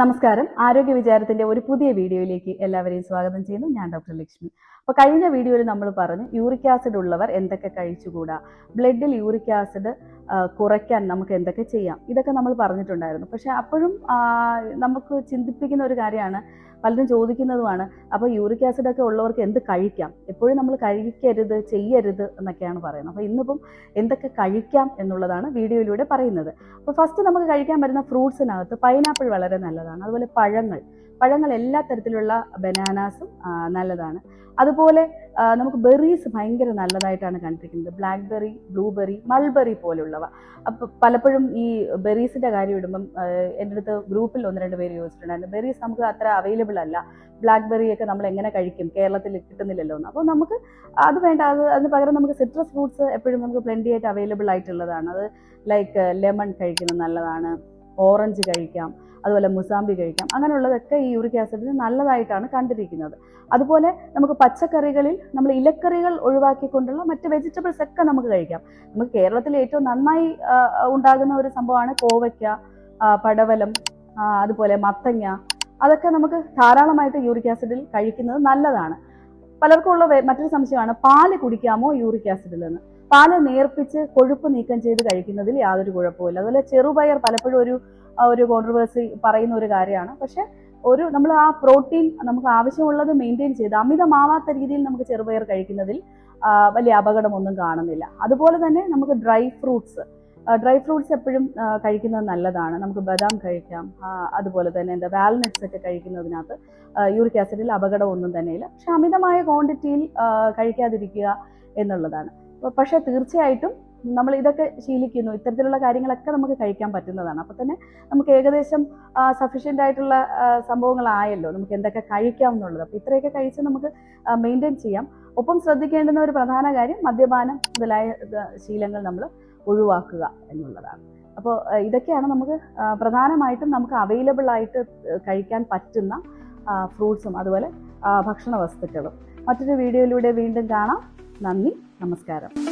നമസ്കാരം. ആരോഗ്യ വിചാരത്തിന്റെ ഒരു പുതിയ വീഡിയോയിലേക്ക് എല്ലാവരെയും സ്വാഗതം ചെയ്യുന്നു. ഞാൻ ഡോക്ടർ ലക്ഷ്മി. അപ്പോൾ കഴിഞ്ഞ വീഡിയോയിൽ നമ്മൾ പറഞ്ഞു യൂറിക് ആസിഡ് ഉള്ളവർ എന്തൊക്കെ കഴിച്ചുകൂടാ? ബ്ലഡിൽ യൂറിക് ആസിഡ് കുറയ്ക്കാൻ നമുക്ക് എന്തൊക്കെ ചെയ്യാം? ഇതൊക്കെ നമ്മൾ പറഞ്ഞിട്ടുണ്ടായിരുന്നു. പക്ഷെ അപ്പോഴും നമുക്ക് ചിന്തിപ്പിക്കുന്ന ഒരു കാര്യമാണ് പലരും ചോദിക്കുന്നതുമാണ് അപ്പോൾ യൂറിക് ആസിഡ് ഒക്കെ ഉള്ളവർക്ക് എന്ത് കഴിക്കാം? എപ്പോഴും നമ്മൾ കഴിക്കരുത് ചെയ്യരുത് എന്നൊക്കെയാണ് പറയുന്നത്. അപ്പോൾ ഇന്നിപ്പം എന്തൊക്കെ കഴിക്കാം എന്നുള്ളതാണ് വീഡിയോയിലൂടെ പറയുന്നത്. അപ്പോൾ ഫസ്റ്റ് നമുക്ക് കഴിക്കാൻ പറ്റുന്ന ഫ്രൂട്ട്സിനകത്ത് പൈനാപ്പിൾ വളരെ നല്ലതാണ്. അതുപോലെ പഴങ്ങൾ. പഴങ്ങൾ എല്ലാ തരത്തിലുള്ള ബനാനാസും നല്ലതാണ്. അതുപോലെ നമുക്ക് ബെറീസ് ഭയങ്കര നല്ലതായിട്ടാണ് കണ്ടിരിക്കുന്നത്. ബ്ലാക്ക് ബെറി ബ്ലൂബെറി മൾബെറി പോലുള്ളവ. അപ്പം പലപ്പോഴും ഈ ബെറീസിന്റെ കാര്യം ഇടുമ്പം എന്റെ അടുത്ത് ഗ്രൂപ്പിൽ ഒന്ന് രണ്ട് പേര് ചോദിച്ചിട്ടുണ്ടായിരുന്നു ബെറീസ് നമുക്ക് അത്ര അവൈലബിൾ അല്ല. ബ്ലാക്ക് ബെറി ഒക്കെ നമ്മൾ എങ്ങനെ കഴിക്കും? കേരളത്തിൽ കിട്ടുന്നില്ലല്ലോ എന്ന്. അപ്പോൾ നമുക്ക് അത് വേണ്ട. അത് അതിന് പകരം നമുക്ക് സിട്രസ് ഫ്രൂട്ട്സ് എപ്പോഴും നമുക്ക് പ്ലെന്റി ആയിട്ട് അവൈലബിൾ ആയിട്ടുള്ളതാണ്. അത് ലൈക്ക് ലെമൺ കഴിക്കുന്നത് നല്ലതാണ്. ഓറഞ്ച് കഴിക്കാം അതുപോലെ മുസാമ്പി കഴിക്കാം. അങ്ങനെയുള്ളതൊക്കെ ഈ യൂറിക് ആസിഡിന് നല്ലതായിട്ടാണ് കണ്ടിരിക്കുന്നത്. അതുപോലെ നമുക്ക് പച്ചക്കറികളിൽ നമ്മൾ ഇലക്കറികൾ ഒഴിവാക്കിക്കൊണ്ടുള്ള മറ്റ് വെജിറ്റബിൾസ് ഒക്കെ നമുക്ക് കഴിക്കാം. നമുക്ക് കേരളത്തിൽ ഏറ്റവും നന്നായി ഉണ്ടാകുന്ന ഒരു സംഭവമാണ് കോവയ്ക്ക പടവലം അതുപോലെ മത്തങ്ങ. അതൊക്കെ നമുക്ക് ധാരാളമായിട്ട് യൂറിക് ആസിഡിൽ കഴിക്കുന്നത് നല്ലതാണ്. പലർക്കും ഉള്ള മറ്റൊരു സംശയമാണ് പാൽ കുടിക്കാമോ യൂറിക് ആസിഡിൽ നിന്ന് പാൽ നേർപ്പിച്ച് കൊഴുപ്പ് നീക്കം ചെയ്ത് കഴിക്കുന്നതിൽ യാതൊരു കുഴപ്പമില്ല അതുപോലെ ചെറുപയർ പലപ്പോഴും ഒരു ഒരു കോൺട്രവേഴ്സി പറയുന്ന ഒരു കാര്യമാണ്. പക്ഷെ ഒരു നമ്മൾ ആ പ്രോട്ടീൻ നമുക്ക് ആവശ്യമുള്ളത് മെയിന്റെയിൻ ചെയ്ത് അമിതമാവാത്ത രീതിയിൽ നമുക്ക് ചെറുപയർ കഴിക്കുന്നതിൽ വലിയ അപകടമൊന്നും കാണുന്നില്ല. അതുപോലെ തന്നെ നമുക്ക് ഡ്രൈ ഫ്രൂട്ട്സ് ഡ്രൈ ഫ്രൂട്ട്സ് എപ്പോഴും കഴിക്കുന്നത് നല്ലതാണ്. നമുക്ക് ബദാം കഴിക്കാം അതുപോലെ തന്നെ എന്താ വാൽനട്ട്സ് ഒക്കെ കഴിക്കുന്നതിനകത്ത് യൂറിക് ആസിഡിൽ അപകടമൊന്നും തന്നെയില്ല. പക്ഷെ അമിതമായ ക്വാണ്ടിറ്റിയിൽ കഴിക്കാതിരിക്കുക എന്നുള്ളതാണ്. പക്ഷേ തീർച്ചയായിട്ടും നമ്മൾ ഇതൊക്കെ ശീലിക്കുന്നു. ഇത്തരത്തിലുള്ള കാര്യങ്ങളൊക്കെ നമുക്ക് കഴിക്കാൻ പറ്റുന്നതാണ്. അപ്പോൾ തന്നെ നമുക്ക് ഏകദേശം സഫീഷ്യന്റ് ആയിട്ടുള്ള സംഭവങ്ങളായല്ലോ. നമുക്ക് എന്തൊക്കെ കഴിക്കാം എന്നുള്ളത്. അപ്പോൾ ഇത്രയൊക്കെ കഴിച്ച് നമുക്ക് മെയിന്റെയിൻ ചെയ്യാം. ഒപ്പം ശ്രദ്ധിക്കേണ്ടുന്ന ഒരു പ്രധാന കാര്യം മദ്യപാനം മുതലായ ശീലങ്ങൾ നമ്മൾ ഒഴിവാക്കുക എന്നുള്ളതാണ്. അപ്പോൾ ഇതൊക്കെയാണ് നമുക്ക് പ്രധാനമായിട്ടും നമുക്ക് അവൈലബിൾ ആയിട്ട് കഴിക്കാൻ പറ്റുന്ന ഫ്രൂട്ട്സും അതുപോലെ ഭക്ഷണ വസ്തുക്കളും. മറ്റൊരു വീഡിയോയിലൂടെ വീണ്ടും കാണാം. നന്ദി നമസ്കാരം.